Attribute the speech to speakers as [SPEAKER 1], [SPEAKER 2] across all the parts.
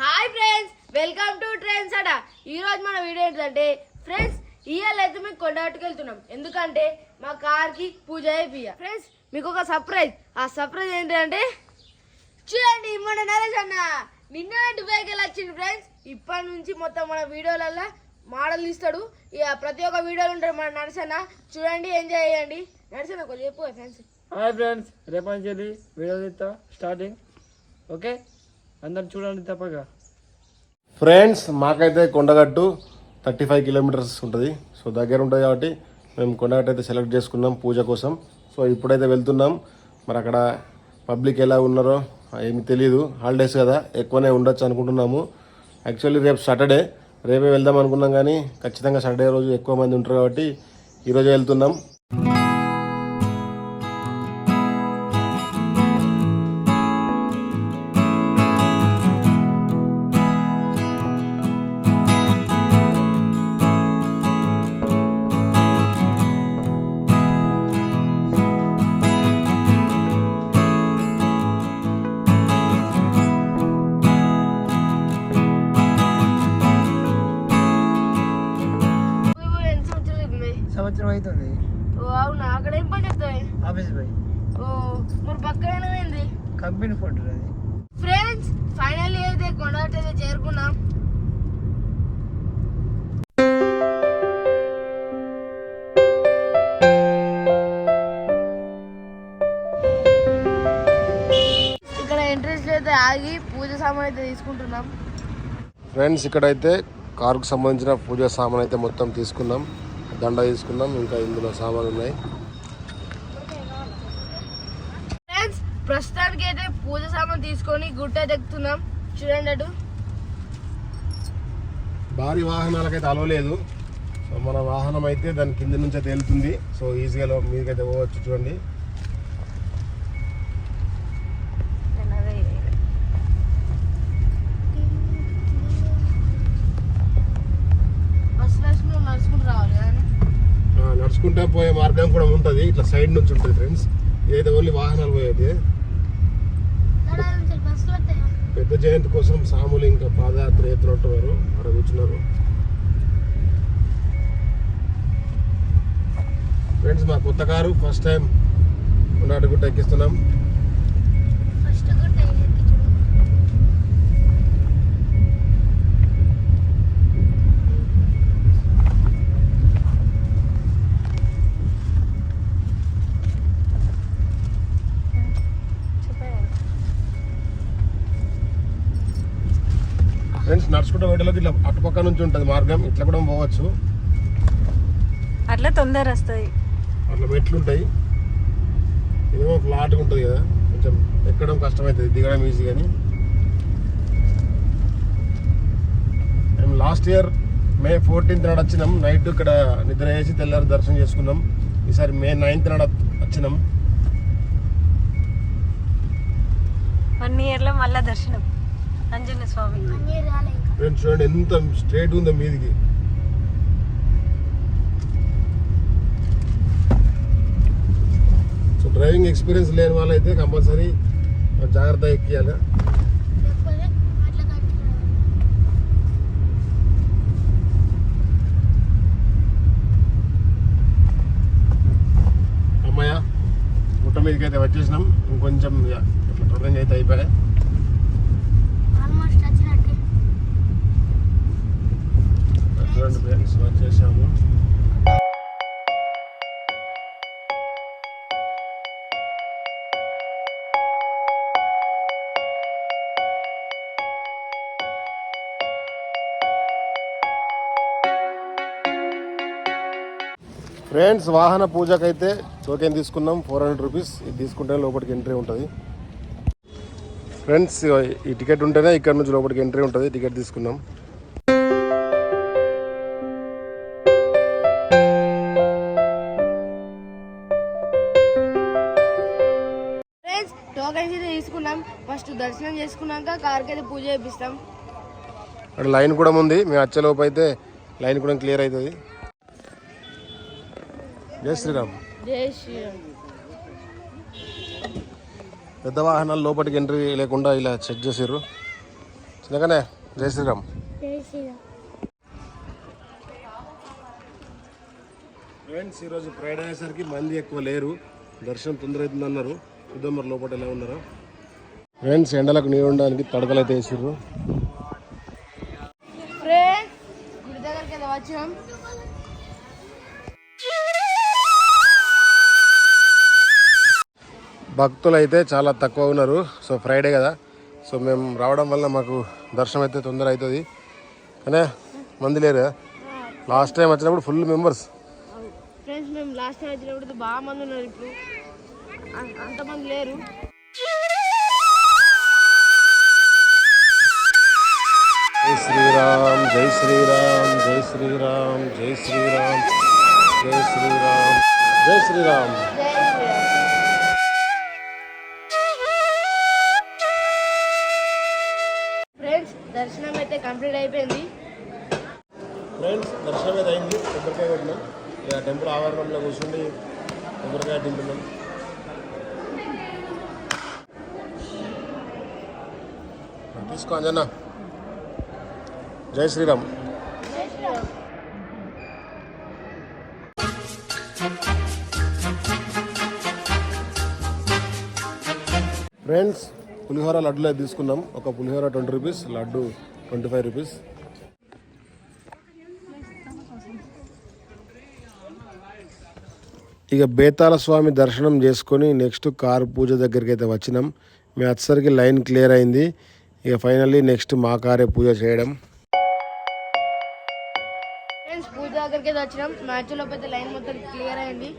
[SPEAKER 1] Hi friends welcome to trains అట. ఈరోజు మన వీడియో ఏంటంటే ఫ్రెండ్స్ ఇవాళ అయితే మేము కొండగట్టుకు వెళ్తున్నాం ఎందుకంటే మా కార్కి పూజ అయిపోయా. ఫ్రెండ్స్ మీకు ఒక సర్ప్రైజ్. ఆ సర్ప్రైజ్ ఏంటంటే చూడండి మన నరేష్ అన్న నిన్న దుబాయ్కి వెళ్ళి వచ్చింది ఫ్రెండ్స్. ఇప్పటి నుంచి మొత్తం మన వీడియోలలో మోడల్ ఇస్తాడు ఇక ప్రతి ఒక్క వీడియోలు ఉంటాడు మన నరసన్న. చూడండి ఎంజాయ్ చేయండి. నరసన్న కొంచెం చెప్పు ఫ్రెండ్స్
[SPEAKER 2] హాయ్ ఫ్రెండ్స్ రేపటి నుంచి వీడియో తీస్తా స్టార్టింగ్ ఓకే అందరు చూడండి తప్పగా
[SPEAKER 3] ఫ్రెండ్స్ మాకైతే కొండగట్టు థర్టీ ఫైవ్ కిలోమీటర్స్ ఉంటుంది. సో దగ్గర ఉంటుంది కాబట్టి మేము కొండగట్టు అయితే సెలెక్ట్ చేసుకున్నాం పూజ కోసం. సో ఇప్పుడైతే వెళ్తున్నాం. మరి అక్కడ పబ్లిక్ ఎలా ఉన్నారో ఏమి తెలియదు హాలిడేస్ కదా ఎక్కువనే ఉండొచ్చు అనుకుంటున్నాము. యాక్చువల్లీ రేపు సాటర్డే రేపే వెళ్దాం అనుకున్నాం కానీ ఖచ్చితంగా సండే రోజు ఎక్కువ మంది ఉంటారు కాబట్టి ఈరోజే వెళ్తున్నాం.
[SPEAKER 1] అవుతుంది ఓ అవునా? అక్కడ ఏం పని చెప్తాయి
[SPEAKER 2] ఆఫీస్ పోయి.
[SPEAKER 1] ఓ మరి పక్కన ఏంది?
[SPEAKER 2] కంపెనీ ఫోటో అది.
[SPEAKER 1] ఫ్రెండ్స్ ఫైనల్ అయితే కొండగట్టు అయితే చేరుకున్నాం. ఇక్కడ ఎంట్రెన్స్ అయితే ఆగి పూజ సామాన్ అయితే తీసుకుంటున్నాం.
[SPEAKER 3] ఫ్రెండ్స్ ఇక్కడైతే కారుకు సంబంధించిన పూజ సామాన్ అయితే మొత్తం తీసుకున్నాం. దండ తీసుకున్నాం ఇంకా ఇందులో సామాన్లు ఉన్నాయి
[SPEAKER 1] ప్రస్తుతానికి అయితే పూజ సామాన్ తీసుకొని గుట్ట ఎక్కుతున్నాం. చూడండి అటు.
[SPEAKER 3] భారీ వాహనాలకైతే అలవలేదు సో మన వాహనం అయితే దాని కింద నుంచి అయితే వెళ్తుంది సో ఈజీగా మీదకైతే పోవచ్చు చూడండి.
[SPEAKER 1] నడుచుకుంటా
[SPEAKER 3] పోయే మార్గం కూడా ఉంటుంది. ఇట్లా సైడ్ నుంచి ఉంటుంది ఫ్రెండ్స్ ఇదైతే ఓన్లీ వాహనాలు పోయేది. పెద్ద జయంతి కోసం సాములు ఇంకా పాదయాత్ర ఎత్తునట్టున్నారు అక్కడ కూర్చున్నారు. ఫ్రెండ్స్ మా కొత్త కారు ఫస్ట్ టైం ఉన్నాడుగుట్ట ఎక్కిస్తున్నాం. ఫ్రెండ్స్ నడుచుకుంటూ వేటలోకి ఇట్లా అటుపక్క నుంచి ఉంటుంది మార్గం. ఇట్లా కూడా పోవచ్చు.
[SPEAKER 4] అట్లా తొందర వస్తుంది
[SPEAKER 3] అట్లా మెట్లు ఉంటాయి ఇదేమో ఫ్లాట్గా ఉంటుంది కదా. కొంచెం ఎక్కడం కష్టమవుతుంది దిగడం ఈజీ కానీ మేము లాస్ట్ ఇయర్ మే ఫోర్టీన్త్ నాడు వచ్చినాం. నైట్ ఇక్కడ నిద్ర వేసి తెల్లారి దర్శనం చేసుకున్నాం. ఈసారి మే నైన్త్ నాడు వచ్చినాం.
[SPEAKER 4] వన్ ఇయర్లో మళ్ళా దర్శనం. స్వామి.
[SPEAKER 3] ఫ్రెండ్స్ చూడండి ఎంత స్ట్రేట్ ఉందో మీదికి. సో డ్రైవింగ్ ఎక్స్పీరియన్స్ లేని వాళ్ళైతే కంపల్సరీ జాగ్రత్త ఎక్కియాలి. అమ్మాయ గుట్ట మీదకి అయితే వచ్చేసినాం. ఇంకొంచెం ఇక ఇట్లా టర్నింగ్ అయితే అయిపోయాయి. చూడండి ఫ్రెండ్స్ వచ్చేసాము. ఫ్రెండ్స్ వాహన పూజకైతే టోకెన్ తీసుకున్నాం. Four hundred rupees. ఇది తీసుకుంటే లోపలికి ఎంట్రీ ఉంటుంది. ఫ్రెండ్స్ ఈ టికెట్ ఉంటేనే ఇక్కడ నుంచి లోపలికి ఎంట్రీ ఉంటుంది. టికెట్ తీసుకున్నాం.
[SPEAKER 1] దర్శనం చేసుకున్నాక కార్కి అయితే పూజ చేపిస్తాం.
[SPEAKER 3] అక్కడ లైన్ కూడా ఉంది. మేము వచ్చేలోపు అయితే లైన్ కూడా క్లియర్ అవుతుంది. జై శ్రీరామ్.
[SPEAKER 1] జై శ్రీరామ్.
[SPEAKER 3] పెద్ద వాహనాలు లోపలికి ఎంట్రీ లేకుండా ఇలా చెక్ చేసారు చిన్నగానే జై శ్రీరామ్. ఫ్రెండ్స్ ఈరోజు ఫ్రైడే అయ్యేసరికి మంది ఎక్కువ లేరు. దర్శనం తొందర అవుతుంది అన్నారు చూద్దాం మరి లోపల ఎలా ఉన్నారో. ఫ్రెండ్స్ ఎండలకు నీరు ఉండడానికి తడకలు అయితే
[SPEAKER 1] వచ్చినాం
[SPEAKER 3] భక్తులు అయితే చాలా తక్కువ ఉన్నారు. సో ఫ్రైడే కదా. సో మేము రావడం వల్ల మాకు దర్శనం అయితే తొందర అవుతుంది. కానీ మంది లేరు. లాస్ట్ టైం వచ్చినప్పుడు ఫుల్ మెంబర్స్
[SPEAKER 1] ఫ్రెండ్స్ మేము లాస్ట్ టైం వచ్చినప్పుడు బాగా మంది ఉన్నారు ఇప్పుడు. అంతమంది లేరు.
[SPEAKER 3] శ్రీరామ్ జై శ్రీరామ్ జై శ్రీరామ్ జై శ్రీరామ్ జై శ్రీరామ్ జై శ్రీరామ్.
[SPEAKER 1] ఫ్రెండ్స్ దర్శనం అయితే కంప్లీట్ అయిపోయింది.
[SPEAKER 3] ఫ్రెండ్స్ దర్శనం అయితే అయింది. కొబ్బరికాయ కొట్టినాం. ఇక టెంపుల్ ఆవరణంలో కూర్చుండి కొబ్బరికాయ తింటున్నాం. తీసుకో అంజన్న. జై శ్రీరామ్. ఫ్రెండ్స్ పులిహోర లడ్డులు అయితే తీసుకున్నాం. ఒక pulihora twenty rupees laddu twenty five rupees. ఇక బేతాల స్వామి దర్శనం చేసుకొని నెక్స్ట్ కారు పూజ దగ్గరికి అయితే వచ్చినాం. మేము వచ్చేసరికి లైన్ క్లియర్ అయింది. ఇక ఫైనల్లీ నెక్స్ట్ మా కారే పూజ చేయడం.
[SPEAKER 1] ఫ్రెండ్స్ పూజ దగ్గరికి అయితే వచ్చినాం మ్యాచ్ లోపు అయితే లైన్ మొత్తం క్లియర్ అయింది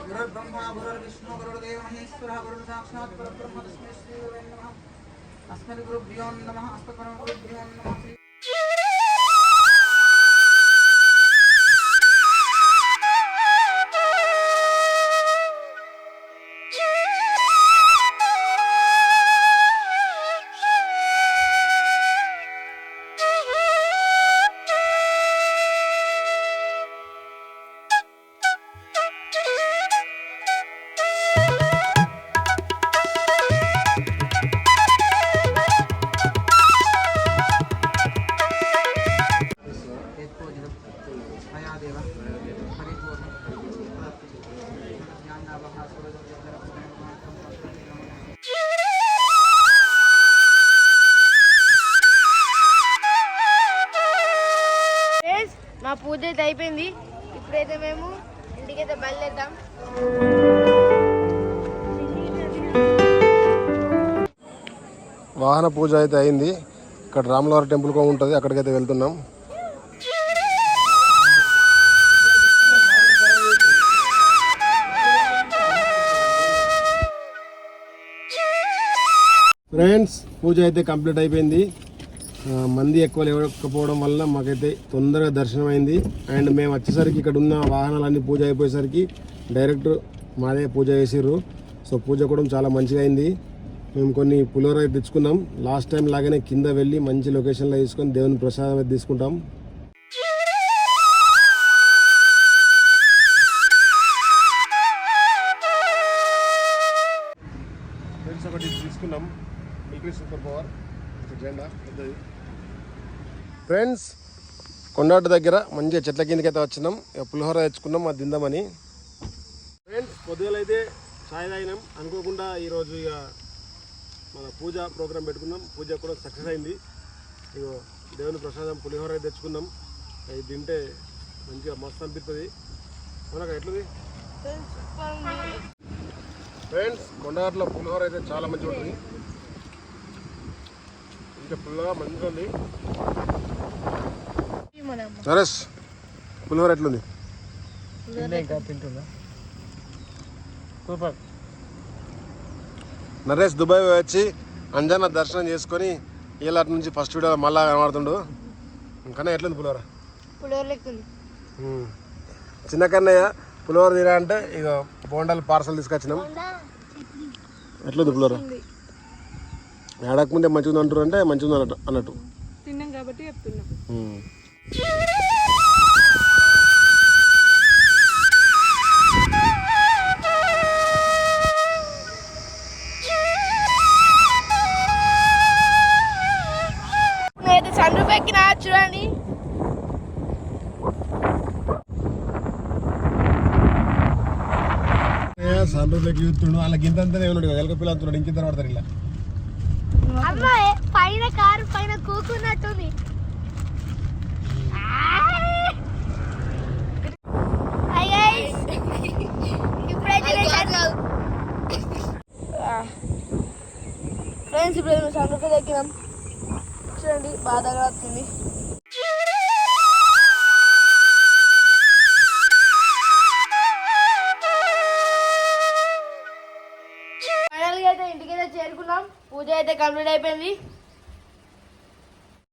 [SPEAKER 5] गुरुर्ब्रह्मा गुरुर्विष्णु गुरुर्देव महेश्वरः गुरुर्साक्षात् परब्रह्म तस्मै श्रीगुरवे नमः अस्मद्गुरुभ्यो नमः अस्मत्परमगुरुभ्यो नमः
[SPEAKER 1] పూజ అయితే అయిపోయింది. ఇప్పుడైతే మేము ఇంటికైతే బయలుదేరుతాం
[SPEAKER 3] వాహన పూజ అయితే అయింది. ఇక్కడ రాములవారి టెంపుల్ కూడా ఉంటుంది. అక్కడికైతే వెళ్తున్నాం. ఫ్రెండ్స్ పూజ అయితే కంప్లీట్ అయిపోయింది. మంది ఎక్కువ లేవకపోవడం వల్ల మాకైతే తొందరగా దర్శనం అయింది అండ్ మేము వచ్చేసరికి ఇక్కడ ఉన్న వాహనాలన్నీ పూజ అయిపోయేసరికి డైరెక్ట్ మాదే పూజ చేసిర్రు. సో పూజ కూడా చాలా మంచిగా అయింది మేము కొన్ని పులిహోర అయితే తెచ్చుకున్నాం. లాస్ట్ టైం లాగానే కింద వెళ్ళి మంచి లొకేషన్లో తీసుకొని దేవుని ప్రసాదం అయితే తీసుకుంటాం. ఒకటి తీసుకున్నాం. మిలిటరీ సూపర్ పవర్ జెండా పెద్దది. ఫ్రెండ్స్ కొండాట దగ్గర మంచిగా చెట్ల కిందకి అయితే వచ్చినాం. ఇక పులిహోర తెచ్చుకున్నాం అది తిందామని. ఫ్రెండ్స్ పొద్దుగల అయితే ఛాయ్ తాగినాం. అనుకోకుండా ఈరోజు ఇక మన పూజ ప్రోగ్రాం పెట్టుకున్నాం. పూజ కూడా సక్సెస్ అయింది. ఇగో దేవుని ప్రసాదం పులిహోర అయితే తెచ్చుకున్నాం. అది తింటే మంచిగా మస్తు అనిపిస్తుంది మనకు ఎట్లుంది? ఫ్రెండ్స్ కొండగట్లో పులిహోర అయితే చాలా మంచిగా ఉంటుంది. ఇంకా ఫుల్గా మంచిగా ఉంది. నరేష్ పులిహోర ఎట్లుంది?
[SPEAKER 2] సూపర్.
[SPEAKER 3] నరేష్ దుబాయ్ వచ్చి అంజన్న దర్శనం చేసుకొని ఈలాటి నుంచి ఫస్ట్ వీడియో మళ్ళా కనబడుతుండు. ఇంకా ఎట్లుంది పులిహోర. చిన్న కన్నయ్య పులిహోర తినా అంటే ఇక బోండాలు పార్సల్ తీసుకొచ్చినాం. ఎట్లా పులిహోర? ఏడకముందే మంచిగా అంటారు అంటే మంచిగా అన్నట్టు అన్నట్టు.
[SPEAKER 4] కాబట్టి చెప్తున్నాం.
[SPEAKER 1] సన్ రూఫ్ ఎక్కిన చూడండి.
[SPEAKER 3] సన్ రూఫ్ లెక్క చూస్తుండు వాళ్ళకి ఇంత అంతనే ఉన్నాడు ఎలక పిల్ల అంటున్నాడు ఇంకింత పడతారు ఇలా.
[SPEAKER 1] అమ్మాయి. పైన కారు పైన కూకున్నట్టుంది. ఫ్రెండ్స్ ఇప్పుడు మేము సంగతి రూఫ్ ఎక్కినాం. చూడండి బాధగా వస్తుంది ఫైనల్గా అయితే ఇంటికి అయితే చేరుకున్నాం. పూజ అయితే కంప్లీట్ అయిపోయింది.